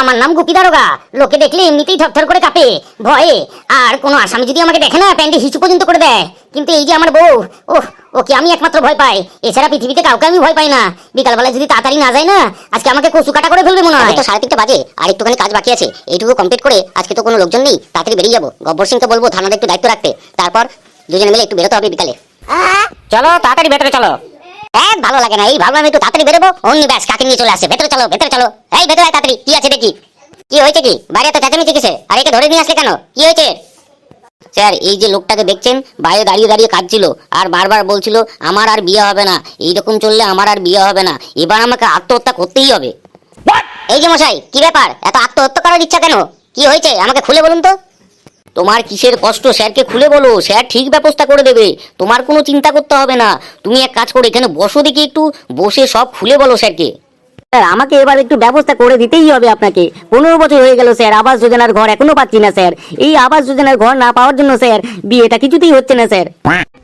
আমার নাম গুপি দারোগা। লোকে দেখলে এমনিতেই থরথর করে কাঁপে ভয়ে। আর কোনো আসামি যদি আমাকে দেখে না প্যান্টে হিচু পর্যন্ত করে দেয়। কিন্তু এই যে আমার বউ ওহ ওকে আমি একমাত্র ভয় পাই। এছাড়া পৃথিবীতে কাউকে আমি ভয় পাই না। বিকালবেলা যদি তাড়াতাড়ি না যায় না আজকে আমাকে কচু কাটা করে ফেলবে মনে হয়। তো সাড়ে তিনটা বাজে আর একটুখানি কাজ বাকি আছে। এইটুকু কমপ্লিট করে আজকে তো কোনো লোকজন নেই তাড়াতাড়ি বেরিয়ে যাব। গব্বর সিংকে বলব থানাতে একটু দায়িত্ব রাখতে। তারপর দুজনে মিলে একটু বেরোতে হবে বিকালে। চলো তাড়াতাড়ি ভেতরে চলো। এক ভালো লাগে না এই ভাবলাম একটু তাড়াতাড়ি বেরোবো। অমনি ব্যাস কাকে নিয়ে চলে আসে ভেতরে চলো ভেতরে চলো। এই ভেতরে আয় তাড়াতাড়ি কি আছে দেখি। কি হয়েছে কি? বাইরে তো চেঁচামেচি কিসে আর একে ধরে নিয়ে আসলে কেন? কি হয়েছে? স্যার এই যে লোকটাকে দেখছেন বাইরে দাঁড়িয়ে দাঁড়িয়ে কাঁদছিল আর বারবার বলছিল আমার আর বিয়ে হবে না। এইরকম চললে আমার আর বিয়ে হবে না। এবার আমাকে আত্মহত্যা করতেই হবে। এই যে মশাই কি ব্যাপার? এত আত্মহত্যা করার ইচ্ছা কেন? কি হয়েছে? আমাকে খুলে বলুন তো। তোমার কিসের কষ্ট? স্যারকে খুলে বলো। স্যার ঠিক ব্যবস্থা করে দেবে। তোমার কোনো চিন্তা করতে হবে না। তুমি এক কাজ করো এখানে বসো দেখি একটু। বসে সব খুলে বলো স্যারকে। স্যার আমাকে এবার একটু ব্যবস্থা করে দিতেই হবে আপনাকে। পনেরো বছর হয়ে গেল স্যার আবাস যোজনার ঘর এখনও পাচ্ছি না স্যার। এই আবাস যোজনার ঘর না পাওয়ার জন্য স্যার বিয়েটা কিছুতেই হচ্ছে না স্যার।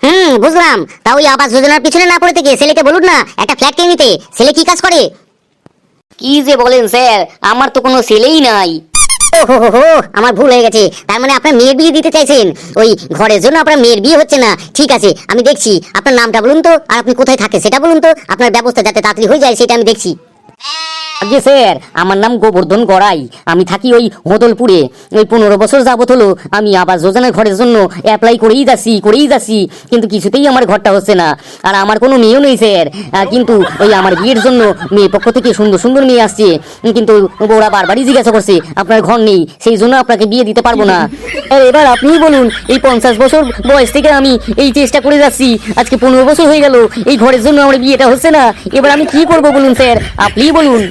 হুম বুঝলাম। তা ওই আবাস যোজনার পিছনে না পড়ে থেকে ছেলেকে বলুন না একটা ফ্ল্যাট কিনে নিতে। ছেলে কি কাজ করে? কি যে বলেন স্যার আমার তো কোনো ছেলেই নাই। আমার ভুল হয়ে গেছে। তার মানে আপনার মেয়ের বিয়ে দিতে চাইছেন। ওই ঘরের জন্য আপনার মেয়ের বিয়ে হচ্ছে না। ঠিক আছে, আমি দেখছি। আপনার নামটা বলুন তো, আর আপনি কোথায় থাকে সেটা বলুন তো। আপনার ব্যবস্থা যাতে তাড়াতাড়ি হয়ে যায়, সেটা আমি দেখছি। আগে স্যার, আমার নাম গোবর্ধন গড়াই। আমি থাকি ওই হোদলপুরে ওই পনেরো বছর যাবত হলো, আমি আবাস যোজনার ঘরের জন্য অ্যাপ্লাই করেই যাচ্ছি করেই যাচ্ছি। কিন্তু কিছুতেই আমার ঘরটা হচ্ছে না। আর আমার কোনো মেয়েও নেই, স্যার। কিন্তু ওই আমার বিয়ের জন্য মেয়ে পক্ষ থেকে সুন্দর সুন্দর মেয়ে আসছে। কিন্তু ওরা বারবারই জিজ্ঞাসা করছে, আপনার ঘর নেই, সেই জন্য আপনাকে বিয়ে দিতে পারব না। এবার আপনিই বলুন, এই পঞ্চাশ বছর বয়স থেকে আমি এই চেষ্টা করে যাচ্ছি। আজকে পনেরো বছর হয়ে গেল, এই ঘরের জন্য আমার বিয়েটা হচ্ছে না। এবার আমি কি করব বলুন, স্যার? আপনিই বলুন।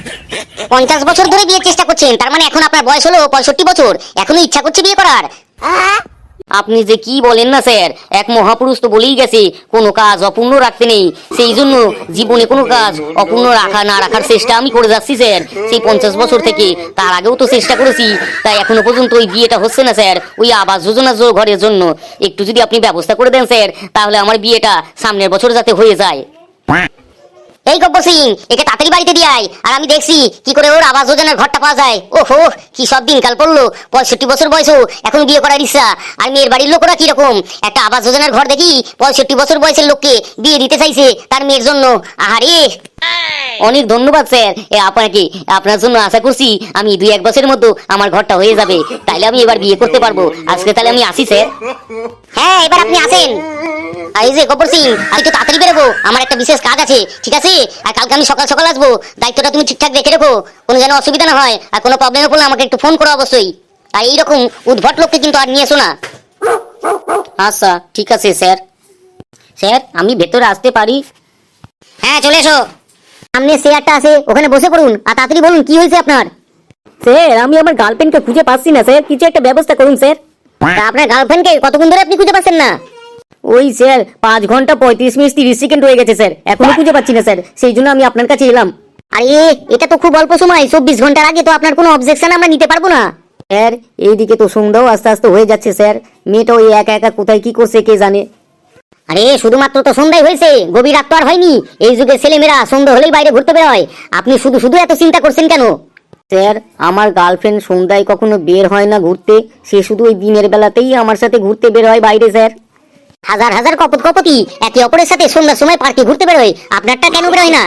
পঞ্চাশ বছর ধরে বিয়ের চেষ্টা করছেন, তার মানে এখন আপনার বয়স হলো পঁয়ষট্টি বছর। এখনও ইচ্ছা করছে বিয়ে করার। আপনি যে কি বলেন না, স্যার? এক মহাপুরুষ তো বলেই গেছে, কোনো কাজ অপূর্ণ রাখতে নেই। সেই জন্য জীবনে কোনো কাজ অপূর্ণ রাখা, না রাখার চেষ্টা আমি করে যাচ্ছি, স্যার। সেই পঞ্চাশ বছর থেকে, তার আগেও তো চেষ্টা করেছি, তাই এখনও পর্যন্ত ওই বিয়েটা হচ্ছে না, স্যার, ওই আবাস যোজনার জো- ঘরের জন্য। একটু যদি আপনি ব্যবস্থা করে দেন, স্যার, তাহলে আমার বিয়েটা সামনের বছর যাতে হয়ে যায়। এই গব্বর সিং, একে তাড়াতাড়ি বাড়িতে দিয়ে আয়। আর আমি দেখছি কি করে ওর আবাস যোজনার ঘরটা পাওয়া যায়। ওহো কি সব দিন দিনকাল পড়ল। পঁয়ষট্টি বছর বয়সও, এখন বিয়ে করার ইচ্ছা। আর মেয়ের বাড়ির লোকরা কীরকম একটা আবাস যোজনার ঘর দেখি, পঁয়ষট্টি বছর বয়সের লোককে বিয়ে দিতে চাইছে তার মেয়ের জন্য। আহারে! অনেক ধন্যবাদ, স্যার। এ, আপনাকে, আপনার জন্য আশা করছি আমি দুই এক বছরের মধ্যে আমার ঘরটা হয়ে যাবে। তাইলে আমি এবার বিয়ে করতে পারব। আজকে তাহলে আমি আসি, স্যার। হ্যাঁ এবার আপনি আসেন। আর এই যে গব্বর সিং, আমি একটু তাড়াতাড়ি বেরোবো। আমার একটা বিশেষ কাজ আছে, ঠিক আছে? আর কালকে আমি সকাল সকাল আসব। দায়িত্বটা তুমি ঠিকঠাক রেখে রেখো। কোনো যেন অসুবিধা না হয় আর কোনো প্রবলেমে পড়লে আমাকে একটু ফোন করো অবশ্যই। আর এইরকম উদ্ভট লোককে কিন্তু আর নিয়ে এসো না। আচ্ছা ঠিক আছে, স্যার। স্যার, আমি ভেতরে আসতে পারি? হ্যাঁ চলে এসো। সামনে চেয়ারটা আছে, ওখানে বসে পড়ুন। আর তাড়াতাড়ি বলুন, কি হয়েছে আপনার? স্যার, আমি আমার গার্লফ্রেন্ডকে খুঁজে পাচ্ছি না, স্যার। কিছু একটা ব্যবস্থা করুন, স্যার। আপনার গার্লফ্রেন্ডকে কতক্ষণ ধরে আপনি খুঁজে পাচ্ছেন না? ওই স্যার, পাঁচ ঘণ্টা পঁয়ত্রিশ মিনিট তিরিশ সেকেন্ড হয়ে গেছে স্যার। এখনও খুঁজে পাচ্ছি না স্যার। সেই জন্য আমি আপনার কাছে এলাম। আরে, এটা তো খুব অল্প সময়। চব্বিশ ঘণ্টার আগে তো আপনার কোনো অবজেকশন আমরা নিতে পারব না। স্যার, এইদিকে তো সন্ধ্যাও আস্তে আস্তে হয়ে যাচ্ছে স্যার। মেয়েটা ওই একা একা কোথায় কি করছে কে জানে। আরে, শুধুমাত্র তো সন্ধ্যায় হয়েছে। গভীর রাত তো আর হয়নি। এই যুগে ছেলেমেয়েরা সন্ধ্যা হলেই বাইরে ঘুরতে বেরোয়। আপনি শুধু শুধু এত চিন্তা করছেন কেন? স্যার আমার গার্লফ্রেন্ড সন্ধ্যায় কখনো বের হয় না ঘুরতে। সে শুধু ওই দিনের বেলাতেই আমার সাথে ঘুরতে বের হয় বাইরে স্যার। হাজার হাজার কপত কপতি একে অপরের সাথে সন্ধ্যার সময় পার্কে ঘুরতে বেরোয় আপনারটা কেন বেরোয় না?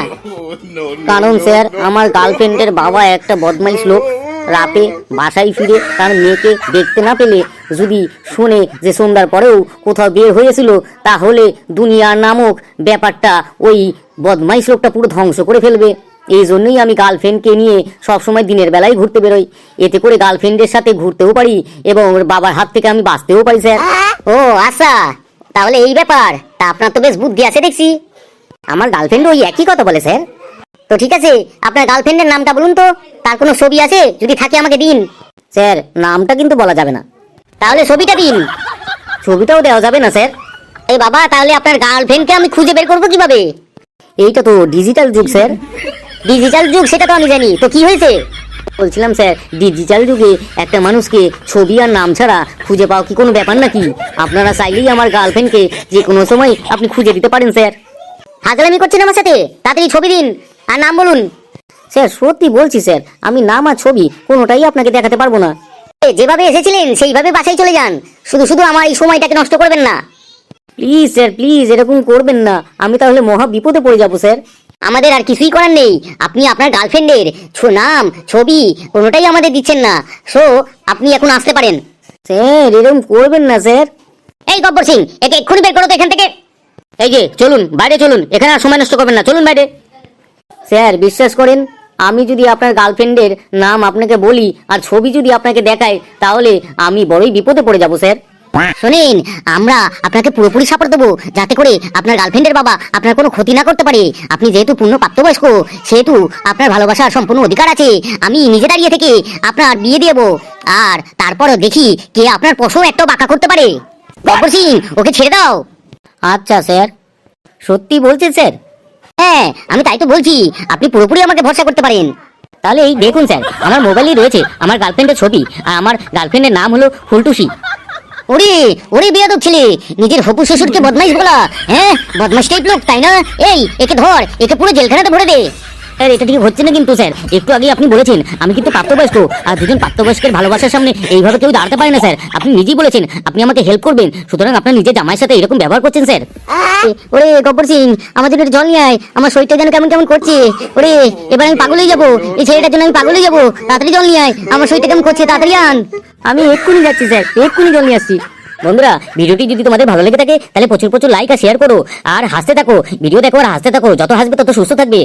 কারণ স্যার আমার গার্লফ্রেন্ডের বাবা একটা বদমাইশ লোক। রাতে বাসায় ফিরে তার মেয়েকে দেখতে না পেলে যদি শুনে যে সন্ধ্যার পরেও কোথাও বের হয়েছিল তাহলে দুনিয়ার নামক ব্যাপারটা ওই বদমাইশ লোকটা পুরো ধ্বংস করে ফেলবে। এই জন্যই আমি গার্লফ্রেন্ডকে নিয়ে সবসময় দিনের বেলায় ঘুরতে বেরোই। এতে করে গার্লফ্রেন্ডের সাথে ঘুরতেও পারি এবং বাবার হাত থেকে আমি বাঁচতেও পারি স্যার। ও আচ্ছা। তাহলে এই ব্যাপার। তা আপনার তো বেশ বুদ্ধি আছে দেখছি। আমার গার্লফ্রেন্ড ওই একই কথা বলে স্যার। তো ঠিক আছে আপনার গার্লফ্রেন্ডের নামটা বলুন তো। তার কোনো ছবি আছে? যদি থাকে আমাকে দিন। স্যার নামটা কিন্তু বলা যাবে না। তাহলে ছবিটা দিন। ছবিটাও দেওয়া যাবে না স্যার। এই বাবা তাহলে আপনার গার্লফ্রেন্ডকে আমি খুঁজে বের করব কীভাবে? এইটা তো ডিজিটাল যুগ স্যার। ডিজিটাল যুগ, সেটা তো আমি জানি। তো কি হয়েছে? বলছিলাম, স্যার, ডিজিটাল যুগে একটা মানুষকে ছবি আর নাম ছাড়া খুঁজে পাওয়া কি কোনো ব্যাপার নাকি? আপনারা চাইলেই আমার গার্লফ্রেন্ডকে যে কোনো সময় আপনি খুঁজে দিতে পারেন, স্যার। হাজলামি করছেন আমার সাথে? তাড়াতাড়ি ছবি দিন। আর নাম বলুন। স্যার, সত্যি বলছি, স্যার, আমি নাম আর ছবি কোনোটাই আপনাকে দেখাতে পারব না। যেভাবে এসেছিলেন, সেইভাবে বাসায় চলে যান। শুধু শুধু আমার এই সময়টাকে নষ্ট করবেন না। প্লিজ, স্যার, প্লিজ, এরকম করবেন না। আমি তাহলে মহা বিপদে পড়ে যাব, স্যার। আমাদের আর কিছুই করার নেই। আপনি আপনার গার্লফ্রেন্ডের নাম ছবি কোনোটাই আমাদের দিচ্ছেন না। সো আপনি এখন আসতে পারেন। স্যার এরকম করবেন না স্যার। এই গব্বর সিং একে এক্ষুনি বের করো তো এখান থেকে। এই যে চলুন বাইরে চলুন। এখানে আর সময় নষ্ট করবেন না। চলুন বাইরে। স্যার বিশ্বাস করেন আমি যদি আপনার গার্লফ্রেন্ডের নাম আপনাকে বলি আর ছবি যদি আপনাকে দেখায় তাহলে আমি বড়ই বিপদে পড়ে যাব স্যার। শোনেন আমরা আপনাকে পুরোপুরি সাপোর্ট দেবো যাতে করে আপনার গার্লফ্রেন্ডের বাবা আপনার কোনো ক্ষতি না করতে পারে। আপনি যেহেতু পূর্ণ প্রাপ্তবয়স্ক সেহেতু আপনার ভালোবাসার সম্পূর্ণ অধিকার আছে। আমি নিজে দাঁড়িয়ে থেকে আপনার বিয়ে দেবো। আর তারপর দেখি কে আপনার পশু একটা বাঁকা করতে পারে। গব্বর সিং ওকে ছেড়ে দাও। আচ্ছা স্যার। সত্যি বলছেন স্যার? হ্যাঁ আমি তাই তো বলছি আপনি পুরোপুরি আমাকে ভরসা করতে পারেন। তাহলে এই দেখুন স্যার আমার মোবাইলে রয়েছে আমার গার্লফ্রেন্ডের ছবি আর আমার গার্লফ্রেন্ডের নাম হলো ফুলটুসি। ওরে ওরে বিয়াদব ছেলে, নিজের হপু শ্বশুরকে বদমাইশ বলা হ্যাঁ? বদমাইশ টাইপ লোক, তাই না? এই, একে ধর, একে পুরো জেলখানাতে ভরে দে। স্যার এটা ঠিক হচ্ছে না কিন্তু স্যার। একটু আগে আপনি বলেছেন আমি কিন্তু প্রাপ্তবয়স্ক আর দুজন প্রাপ্তবয়স্কের ভালোবাসার সামনে এইভাবে কেউ দাঁড়াতে পারে না স্যার। আপনি নিজেই বলেছেন আপনি আমাকে হেল্প করবেন। সুতরাং আপনার নিজের জামাইয়ের সাথে এরকম ব্যবহার করছেন স্যার। ওরে গব্বর সিং আমার জন্য জল নিয়ে আয়। আমার শরীরটা যেন কেমন কেমন করছে। ওরে এবার আমি পাগল হয়ে যাব। এই ছেলেটার জন্য আমি পাগল হয়ে যাব। তাড়াতাড়ি জল নিয়ে আয়। আমার শরীরটা কেমন করছে তাড়াতাড়ি আন। আমি এক্ষুনি যাচ্ছি স্যার। এক্ষুনি জল নিয়ে আসছি। বন্ধুরা ভিডিওটি যদি তোমাদের ভালো লেগে থাকে তাহলে প্রচুর প্রচুর লাইক আর শেয়ার করো। আর হাসতে থাকো। ভিডিও দেখো আর হাসতে থাকো। যত হাসবে তত সুস্থ থাকবে।